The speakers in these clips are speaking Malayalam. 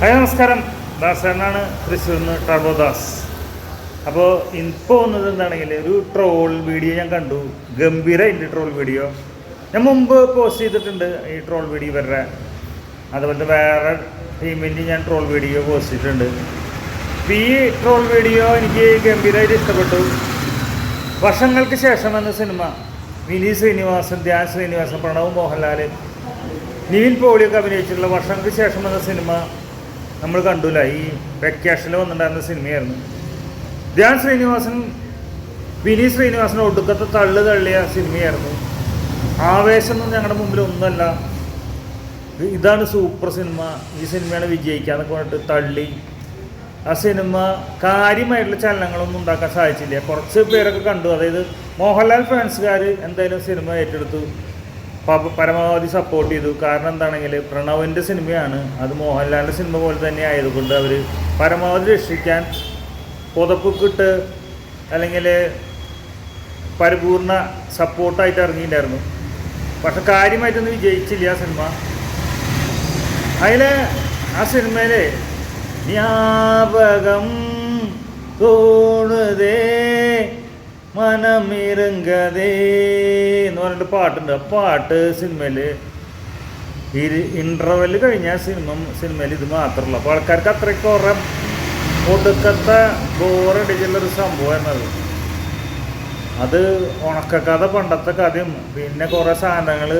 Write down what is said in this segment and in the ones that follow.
ഹായ് നമസ്കാരം. ദാസ് തൃശ്ശൂരിൽ നിന്ന് ടർബോ ദാസ്. അപ്പോൾ ഇപ്പോൾ വന്നത് എന്താണെങ്കിൽ ഒരു ട്രോൾ വീഡിയോ ഞാൻ കണ്ടു. ഗംഭീര ഗംഭീരമായിട്ട് ട്രോൾ വീഡിയോ ഞാൻ മുമ്പ് പോസ്റ്റ് ചെയ്തിട്ടുണ്ട് ഈ ട്രോൾ വീഡിയോ ഇവരുടെ. അതുപോലത്തെ വേറെ ടീമിന്റെ ഞാൻ ട്രോൾ വീഡിയോ പോസ്റ്റ് ചെയ്തിട്ടുണ്ട്. അപ്പോൾ ഈ ട്രോൾ വീഡിയോ എനിക്ക് ഗംഭീരമായിട്ട് ഇഷ്ടപ്പെട്ടു. വർഷങ്ങൾക്ക് ശേഷം എന്ന സിനിമ വിനീത് ശ്രീനിവാസൻ ധ്യാൻ ശ്രീനിവാസൻ പ്രണവ് മോഹൻലാൽ നിവിൻ പോളിയൊക്കെ അഭിനയിച്ചിട്ടുള്ള വർഷങ്ങൾക്ക് ശേഷം എന്ന സിനിമ നമ്മൾ കണ്ടില്ല? ഈ വെക്കേഷനിൽ വന്നിട്ടുണ്ടായിരുന്ന സിനിമയായിരുന്നു. ധ്യാൻ ശ്രീനിവാസൻ വിനീത് ശ്രീനിവാസൻ ഒടുക്കത്തെ തള്ളു തള്ളിയ സിനിമയായിരുന്നു. ആവേശമൊന്നും ഞങ്ങളുടെ മുമ്പിൽ ഒന്നുമല്ല ഇതാണ് സൂപ്പർ സിനിമ. ഈ സിനിമയാണ് വിജയിക്കാന്നൊക്കെ പറഞ്ഞിട്ട് തള്ളി. ആ സിനിമ കാര്യമായിട്ടുള്ള ചലനങ്ങളൊന്നും ഉണ്ടാക്കാൻ സാധിച്ചില്ല. കുറച്ച് പേരൊക്കെ കണ്ടു. അതായത് മോഹൻലാൽ ഫാൻസുകാർ എന്തായാലും സിനിമ ഏറ്റെടുത്തു. പരമാവധി സപ്പോർട്ട് ചെയ്തു. കാരണം എന്താണെങ്കിൽ പ്രണവിന്റെ സിനിമയാണ്. അത് മോഹൻലാലിന്റെ സിനിമ പോലെ തന്നെ ആയതുകൊണ്ട് അവർ പരമാവധി രക്ഷിക്കാൻ പുതപ്പുക്കിട്ട് അല്ലെങ്കിൽ പരിപൂർണ സപ്പോർട്ടായിട്ട് ഇറങ്ങിയിട്ടുണ്ടായിരുന്നു. പക്ഷെ കാര്യമായിട്ടൊന്നും വിജയിച്ചില്ല ആ സിനിമ. അതിൽ ആ സിനിമയിൽ ജ്ഞാപകം തോണുതേ മനമിറങ്ങതേ എന്ന് പറഞ്ഞിട്ട് പാട്ടുണ്ട്. ആ പാട്ട് സിനിമയിൽ ഈ ഇന്റർവെൽ കഴിഞ്ഞ സിനിമ സിനിമയിൽ ഇത് മാത്രമല്ല. അപ്പോൾ ആൾക്കാർക്ക് അത്രയ്ക്ക് കുറേ ഒടുക്കത്തെ ബോറടിച്ചുള്ളൊരു സംഭവമായിരുന്നു അത് അത് ഉണക്കക്കഥ പണ്ടത്തെ കഥയും പിന്നെ കുറേ സാധനങ്ങൾ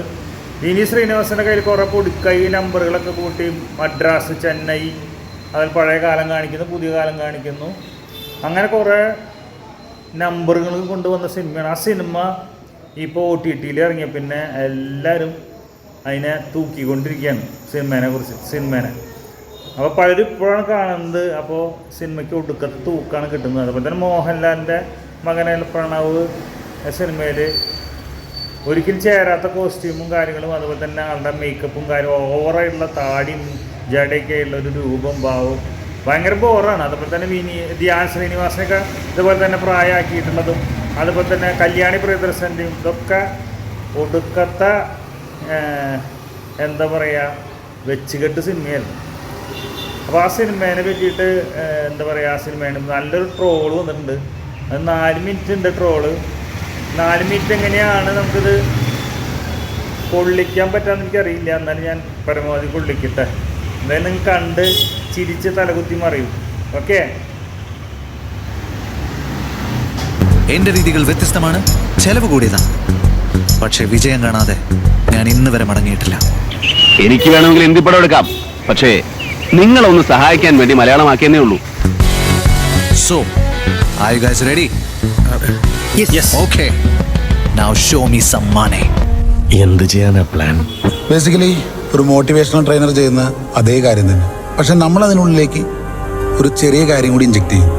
ഇനി ശ്രീനിവാസന്റെ കയ്യിൽ കുറേ പൊടിക്കൈ നമ്പറുകളൊക്കെ കൂട്ടി മദ്രാസ് ചെന്നൈ അതിൽ പഴയ കാലം കാണിക്കുന്നു പുതിയ കാലം കാണിക്കുന്നു. അങ്ങനെ കുറേ നമ്പറുകൾ കൊണ്ടുവന്ന സിനിമയാണ്. ആ സിനിമ ഇപ്പോൾ ഒ ടി ടിയിൽ ഇറങ്ങിയ പിന്നെ എല്ലാവരും അതിനെ തൂക്കിക്കൊണ്ടിരിക്കുകയാണ് സിനിമേനെ കുറിച്ച് സിനിമേനെ. അപ്പോൾ പലരും ഇപ്പോഴാണ് കാണുന്നത്. അപ്പോൾ സിനിമയ്ക്ക് ഒടുക്ക തൂക്കാണ് കിട്ടുന്നത്. അതുപോലെ തന്നെ മോഹൻലാലിന്റെ മകനെ പ്രണവ് സിനിമയിൽ ഒരിക്കലും ചേരാത്ത കോസ്റ്റ്യൂമും കാര്യങ്ങളും അതുപോലെ തന്നെ ആളുടെ മേക്കപ്പും കാര്യവും ഓവറായിട്ടുള്ള താടിയും ജടയൊക്കെ ഉള്ള ഒരു രൂപം ഭാവവും ഭയങ്കര ബോറാണ്. അതുപോലെ തന്നെ വിനി ധ്യാൻ ശ്രീനിവാസനൊക്കെ ഇതുപോലെ തന്നെ പ്രായമാക്കിയിട്ടുള്ളതും അതുപോലെ തന്നെ കല്യാണി പ്രിയദർശന്റെയും ഇതൊക്കെ ഒടുക്കത്തെ എന്താ പറയുക വെച്ചുകെട്ട് സിനിമയായിരുന്നു. അപ്പോൾ ആ സിനിമേനെ പറ്റിയിട്ട് എന്താ പറയുക ആ സിനിമേനും നല്ലൊരു ട്രോൾ വന്നിട്ടുണ്ട്. അത് നാല് മിനിറ്റ് ഉണ്ട് ട്രോൾ. നാല് മിനിറ്റ് എങ്ങനെയാണ് നമുക്കിത് കൊള്ളിക്കാൻ പറ്റാന്ന് എനിക്കറിയില്ല. എന്നാലും ഞാൻ പരമാവധി കൊള്ളിക്കട്ടെ. എന്തായാലും കണ്ട് ചിരിച്ച് തലകുത്തി മറിയും. ഓക്കെ എന്റെ രീതികൾ വ്യത്യസ്തമാണ്. ചെലവ് കൂടിയതാണ് പക്ഷെ വിജയം കാണാതെ ഞാൻ ഇന്ന് വരെ മടങ്ങിയിട്ടില്ല. എനിക്ക് വേണമെങ്കിൽ എന്തി പടം എടുക്കാം. പക്ഷേ നിങ്ങളൊന്ന് സഹായിക്കാൻ വേണ്ടി മലയാളമാക്കിയെന്നേ ഉള്ളൂ. So I guys ready okay now show me some money എന്ത് ചെയ്യാനാ പ്ലാൻ ബേസിക്കലി ഒരു മോട്ടിവേഷണൽ ട്രെയിനർ ചെയ്യുന്ന അതേ കാര്യം തന്നെ. പക്ഷെ നമ്മൾ അതിനുള്ളിലേക്ക് ഒരു ചെറിയ കാര്യം കൂടി ഇഞ്ചെക്ട് ചെയ്യും.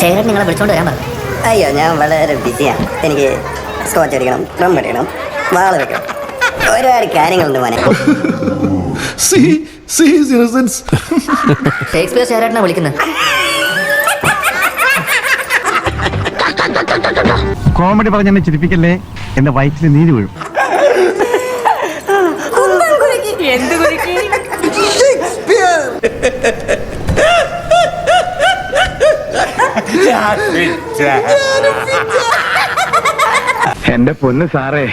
ശേഖരൻ നിങ്ങളെ വിളിച്ചോണ്ട് വരാൻ പറഞ്ഞു. അയ്യോ ഞാൻ വളരെ ബിസിയാണ് എനിക്ക് സ്കോച്ച് അടിക്കണം ഡ്രം അടിക്കണം വാൾ വെക്കണം. ഒരുപാട് കാര്യങ്ങളുണ്ട് മോനെ. ഷേക്സ്പിയർ ശേഖരനെ വിളിക്കുന്നത് കോമഡി പറഞ്ഞെന്നെ ചിരിപ്പിക്കല്ലേ? എന്റെ വയറ്റിൽ നീര് വീഴും. എന്റെ പൊന്ന് സാറേ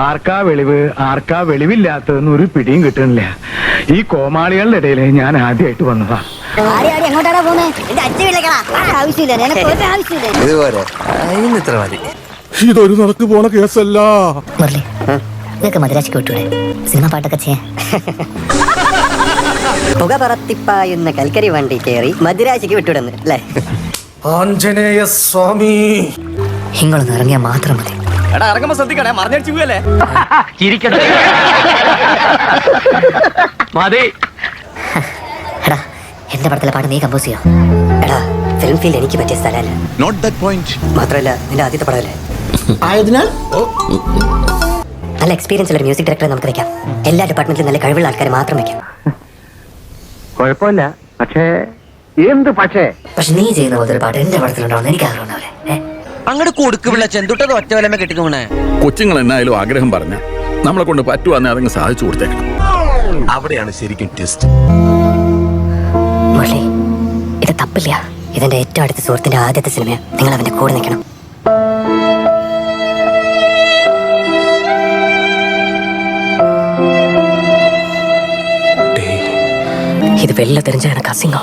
ആർക്കാ വെളിവ് ആർക്കാ വെളിവില്ലാത്തതെന്ന് ഒരു പിടിയും കിട്ടണില്ല ഈ കോമാളികളുടെ ഇടയിൽ ഞാൻ ആദ്യമായിട്ട് വന്നതാ. ഇതുപോലെ. ഇന്ന് ഇത്ര മതി. ഇതൊരു നടക്ക് പോണ കേസല്ല. ഇതൊക്കെ മദ്രാസിക്ക് വിട്ടൂടെ സിനിമ പാട്ടൊക്കെ ചെയ്യാൻ പുക പറത്തിപ്പായുന്ന കൽക്കരി വണ്ടി കയറി മദിരാശിക്ക് വിട്ടുവിടുന്നു അല്ലേ? ആഞ്ജനേയ സ്വാമി. ഇങ്ങളൊന്ന് ഇറങ്ങിയാൽ മാത്രം മതി. എടാ ഇറങ്ങുമ്പോ ശ്രദ്ധിക്കണേ മറിഞ്ഞടിച്ചു പോയല്ലേ മതി. എടാ എന്റെ പടത്തിലെ പാട്ട് നീ കമ്പോസ് ചെയ്യോ? എടാ ഫിലിം ഫീൽ എനിക്ക് പറ്റിയ സ്ഥലമല്ല. നോട്ട് ദാറ്റ് പോയിന്റ് മാത്രമല്ല നിന്റെ ആദ്യത്തെ പടമല്ലേ? ആയതിനാൽ? നല്ല എക്സ്പീരിയൻസ് ഉള്ള മ്യൂസിക് ഡയറക്ടറെ നമുക്ക് വെക്കാം. എല്ലാ ഡിപ്പാർട്ട്മെന്റിലും നല്ല കഴിവുള്ള ആൾക്കാരെ മാത്രം വെക്കാം. കുഴപ്പമില്ല. പക്ഷേ എന്ത് പക്ഷേ? പക്ഷെ നീ ചെയ്യുന്ന പോലത്തെ ഒരു പാട്ട് എന്റെ പടത്തിലുണ്ടാവുന്ന എനിക്ക് ആഗ്രഹം ഉണ്ടാവില്ലേ അങ്ങോട്ട് കൊടുക്കുള്ള ചെന്തുട്ടത് ഒറ്റ വലമ കെട്ടിക്കോണേ കൊച്ചുങ്ങൾ എന്നായാലും ആഗ്രഹം പറഞ്ഞ നമ്മളെ കൊണ്ട് പറ്റുവാന്നെ അതങ്ങ് സാധിച്ചു കൊടുത്തേക്കണം. അവിടെയാണ് ശരിക്കും ടെസ്റ്റ്. മുരളി ഇത് തപ്പില്ല. ഇതിന്റെ ഏറ്റവും അടുത്ത സുഹൃത്തിന്റെ ആദ്യത്തെ സിനിമ നിങ്ങൾ അവന്റെ കൂടെ നിൽക്കണം. ഇത് വെള്ള തെരഞ്ഞാണ് കണക്ക്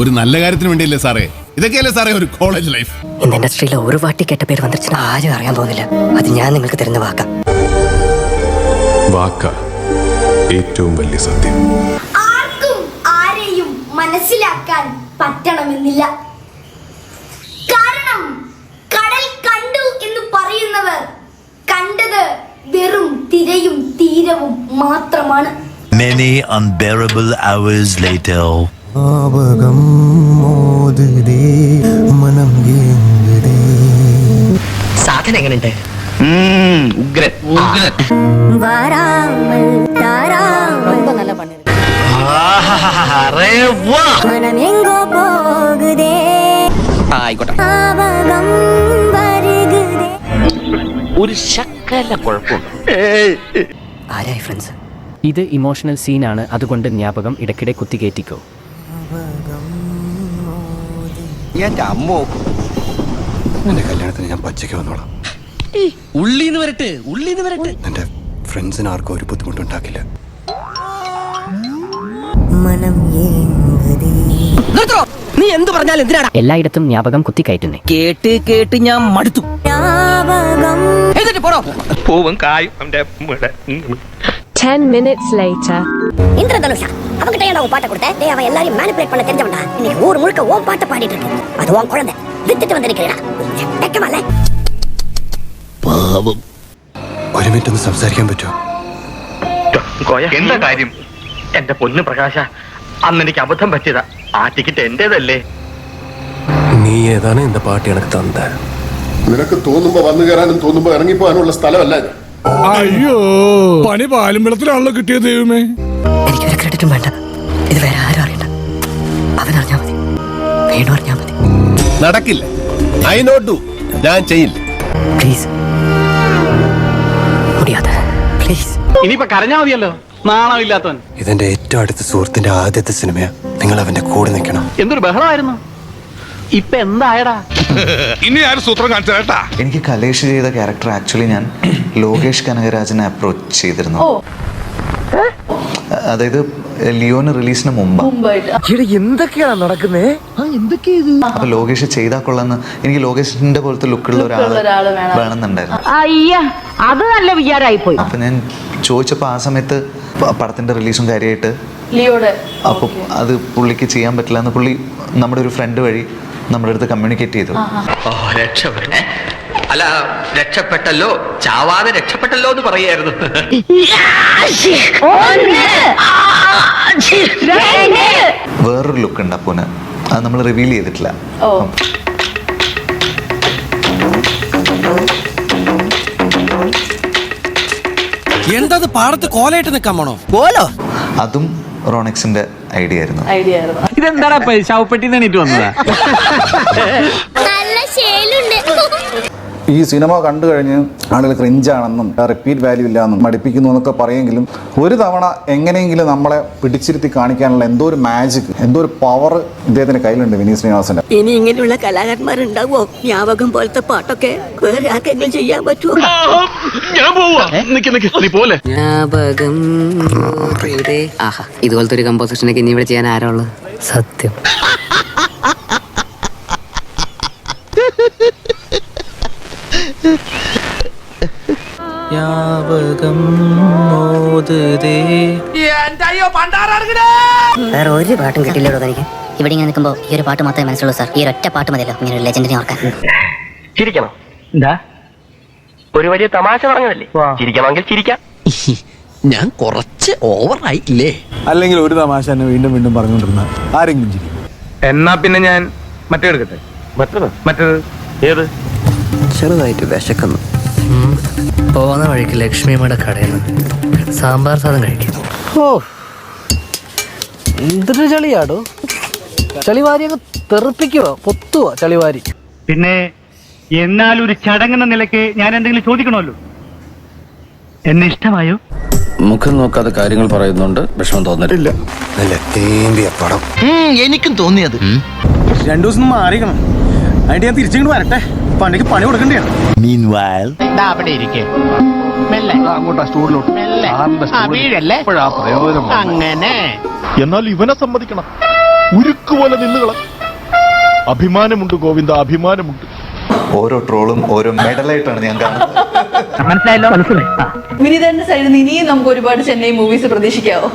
ഒരു നല്ല കാര്യത്തിന് വേണ്ടിയല്ലേ സാറേ? ഇതൊക്കെയല്ലേ സാറേ ഒരു കോളേജ് ലൈഫ് ഇന്ന് ഇൻഡസ്ട്രിയിൽ ഒരു വാട്ടി കേട്ട പേര് വന്നിരിച്ചാൽ ആരും അറിയാൻ പോകുന്നില്ല. അത് ഞാൻ നിങ്ങൾക്ക് തരുന്ന വാക്ക. വാക്ക ഏറ്റവും വലിയ സത്യം. ആർക്കും ആരെയും മനസ്സിലാക്കാൻ പറ്റണമെന്നില്ല. കാരണം കടൽ കണ്ടു എന്ന് പറയുന്നവർ കണ്ടത് വെറും തിരയും തീരവും മാത്രമാണ്. Many unbearable hours later. എങ്ങനെയുണ്ട്? ഉഗ്രൻ. ആയിക്കോട്ടെ. പാവകം വരുകുതേ. ഒരു ശക്കല കുഴപ്പമുണ്ട് ആരായി ഫ്രണ്ട്സ് ഇത് ഇമോഷണൽ സീനാണ് അതുകൊണ്ട് ജ്ഞാപകം ഇടയ്ക്കിടെ കുത്തികയറ്റിക്കോ എന്റെ അമ്മോ. നിന്റെ കല്യാണത്തിന് ഞാൻ പച്ചയ്ക്ക് വന്നോളാം. ഉള്ളീന്ന് വരട്ടെ ഉള്ളീന്ന് വരട്ടെ എന്റെ ഫ്രണ്ട്സിന് ആർക്കും ഒരു ബുദ്ധിമുട്ടുണ്ടാക്കില്ല മനം ഏങ്ങുതേ നീ എന്ത് പറഞ്ഞാലും എന്തിനാടാ എല്ലായിടത്തും ജ്ഞാപകം കുത്തിക്കയറ്റുന്നേ കേട്ട് കേട്ട് ഞാൻ മടുത്തു ஞாபகம் എഴുതിട്ട് പോടോ പൂവും കായും അവന്റെ இந்திரதனுஷா அவங்கிட்ட ஏன் உன் பாட்டை கொடுத்த டேய் அவன் எல்லாரையும் மேனிபுலேட் பண்ண தெரிஞ்சவன்டா இன்னைக்கு ஊர் முழுக்க ஓன் பாட்டை பாடிட்டு இருக்கு அது உன் குழந்தை வித்துட்டு வந்து நிக்கிறா வெக்கமா இல்ல ഒരു മിനിറ്റ് ഒന്ന് സംസാരിക്കാൻ പറ്റുമോ? എന്താ കാര്യം? എന്റെ പൊന്ന് പ്രകാശ അന്ന് എനിക്ക് അബദ്ധം പറ്റിയതാ. ആ ടിക്കറ്റ് എന്റേതല്ലേ? നീ ഏതാണ് എന്റെ പാട്ട് എനിക്ക് തന്ന? നിനക്ക് തോന്നുമ്പോ വന്നു കയറാനും തോന്നുമ്പോ ഇറങ്ങിപ്പോവാനുള്ള സ്ഥലമല്ല ഇത്. അയ്യോ പണി പാലും വെള്ളത്തിലാണല്ലോ കിട്ടിയത് ദൈവമേ. എനിക്ക് ഒരു ക്രെഡിറ്റും വേണ്ട. ഇത് വേറെ ആരും അറിയണ്ട. അവൻ അറിഞ്ഞാ മതി. വേണു അറിഞ്ഞാ മതി. നടക്കില്ല. ഐ നോട്ട് ഡു ഞാൻ ചെയ്യില്ല. പ്ലീസ് മുടിയാതെ പ്ലീസ് ഇനിയിപ്പൊ കരഞ്ഞാ മതിയല്ലോ. നാണമില്ലാത്തവൻ. ഇതെന്റെ ഏറ്റവും അടുത്ത സുഹൃത്തിന്റെ ആദ്യത്തെ സിനിമയാ. നിങ്ങൾ അവന്റെ കൂടെ നിൽക്കണം. എന്തൊരു ബഹളമായിരുന്നു. ഇപ്പൊ എന്തായടാ? എനിക്ക് കലേഷ് ചെയ്ത ക്യാരക്ടർ ആക്ച്വലി ഞാൻ ലോകേഷ് കനകരാജനെ അപ്രോച്ച് ചെയ്തിരുന്നു. അതായത് ലിയോന് റിലീസിന് മുമ്പ്. എന്തൊക്കെയാണ് നടക്കുന്നേ? അപ്പൊ ലോകേഷ് ചെയ്താൽ കൊള്ളാന്ന്. എനിക്ക് ലോകേഷിന്റെ പോലത്തെ ലുക്കുള്ള ഒരാൾ വേണമെന്നുണ്ടായിരുന്നു. അത് നല്ല പോയി അപ്പൊ ഞാൻ ചോദിച്ചപ്പോ ആ സമയത്ത് പടത്തിന്റെ റിലീസും കാര്യമായിട്ട് അപ്പൊ അത് പുള്ളിക്ക് ചെയ്യാൻ പറ്റില്ല എന്ന് പുള്ളി നമ്മുടെ ഒരു ഫ്രണ്ട് വഴി നമ്മുടെ അടുത്ത് കമ്മ്യൂണിക്കേറ്റ് ചെയ്തു. രക്ഷപ്പെട്ടെ അല്ല രക്ഷപ്പെട്ടല്ലോ. ചാവാതെ രക്ഷപ്പെട്ടല്ലോ എന്ന് പറയായിരുന്നു. വേറൊരു ലുക്ക് ഉണ്ട് അപ്പൂന്. അത് നമ്മൾ റിവീൽ ചെയ്തിട്ടില്ല. എന്തത് പാടത്ത് കോലായിട്ട് നിക്കാൻ പോണോ? കോലോ അതും റോണക്സിന്റെ ഐഡിയ ആയിരുന്നു. ഇതെന്താടാ ശവപ്പെട്ടി എണീറ്റ് വന്നതാ? ഈ സിനിമ കണ്ടു കഴിഞ്ഞ് ആളുകൾ ക്രിഞ്ചാണെന്നും റിപ്പീറ്റ് വാല്യൂ ഇല്ലാന്നും മടിപ്പിക്കുന്നു എന്നൊക്കെ പറയെങ്കിലും ഒരു തവണ എങ്ങനെയെങ്കിലും നമ്മളെ പിടിച്ചിരുത്തി കാണിക്കാനുള്ള എന്തോ ഒരു മാജിക് എന്തോ ഒരു പവർ ഇദ്ദേഹത്തിന്റെ കയ്യിലുണ്ട് വിനീത് ശ്രീനിവാസന്റെ. ഇനി ഇങ്ങനെയുള്ള കലാകാരന്മാരുണ്ടാവോ? ജ്ഞാപകം പോലത്തെ പാട്ടൊക്കെ വേറെ ആർക്കെങ്കിലും ചെയ്യാൻ പറ്റുമോ ഞാൻ നിക്ക് നിക്ക് നീ പോലെ. ജ്ഞാപകം ആഹാ ഇതുപോലത്തെ ഒരു കമ്പോസിഷനൊക്കെ ഇനി ഇവിടെ ചെയ്യാൻ ആരാ ഉള്ളത്? സത്യം. വേറെ ഒരു പാട്ടും കിട്ടില്ലല്ലോ തനിക്ക്. ഇവിടെ ഇങ്ങനെ നിൽക്കുമ്പോൾ ഈ ഒരു പാട്ട് മാത്രമേ മനസ്സിലുള്ളൂ സാർ. ഈ ഒരു ഒറ്റ പാട്ട് മതിയല്ലോ. ഇങ്ങനെ ഒരു ലെജൻഡിനെ ഓർക്കാൻ. ചിരിക്കണം. എന്താ? ഒരു വലിയ തമാശ പറഞ്ഞതല്ലേ? ചിരിക്കണമെങ്കിൽ ചിരിക്കാം. ഞാൻ കുറച്ച് ഓവറായില്ലേ? അല്ലെങ്കിൽ ഒരു തമാശ തന്നെ വീണ്ടും വീണ്ടും പറഞ്ഞുകൊണ്ടിരുന്ന ആരെങ്കിലും ചിരിക്കും. എന്നാ പിന്നെ ഞാൻ മറ്റേ എടുക്കട്ടെ? മറ്റേത്? മറ്റേത്? ഏത്? ചെറുതായിട്ട് വിശക്കുന്നു. പോകുന്ന വഴിക്ക് ലക്ഷ്മിയമ്മയുടെ കടയിൽ നിന്ന് സാമ്പാർ സാധനം കഴിക്കും. ഓ എന്തൊരു ചളിയാടോ. ചളിവാരിയൊക്കെ അങ്ങ് തെറിപ്പിക്കുവോ പൊത്തുവോ ചളിവാരി. പിന്നെ എന്നാൽ ഒരു ചടങ്ങെന്ന നിലയ്ക്ക് ഞാൻ എന്തെങ്കിലും ചോദിക്കണമല്ലോ. എന്നെ ഇഷ്ടമായോ? മുഖം നോക്കാതെ കാര്യങ്ങൾ പറയുന്നുണ്ട് വിഷമം തോന്നിട്ടില്ല നല്ല തേമ്പിയ പടം. എനിക്കും തോന്നിയത്. രണ്ടു ദിവസം മാറിക്കണം അതിന്റെ ഞാൻ തിരിച്ചിങ്ങോട്ട് വരട്ടെ. പണിക്ക് പണി കൊടുക്കണ്ടാണ് അവിടെ ഇരിക്കേ. മെല്ലെ. മെല്ലെ. ആ, വീഴല്ലേ? അങ്ങനെ. എന്നാൽ ഇവനെ സമ്മതിക്കണം. ഉരുക്കുപോലെ നിന്നുകള അഭിമാനമുണ്ട് ഗോവിന്ദ അഭിമാനമുണ്ട്. ഓരോ ട്രോളും ഓരോ മെഡലായിട്ടാണ് ഞാൻ കാണുന്നത്. മനസ്സിലായല്ലോ? മനസ്സിലായി വിനീതന്റെ സൈഡിൽ നിന്ന് ഇനിയും നമുക്ക് ഒരുപാട് ചെന്നൈ മൂവീസ് പ്രതീക്ഷിക്കാവോ?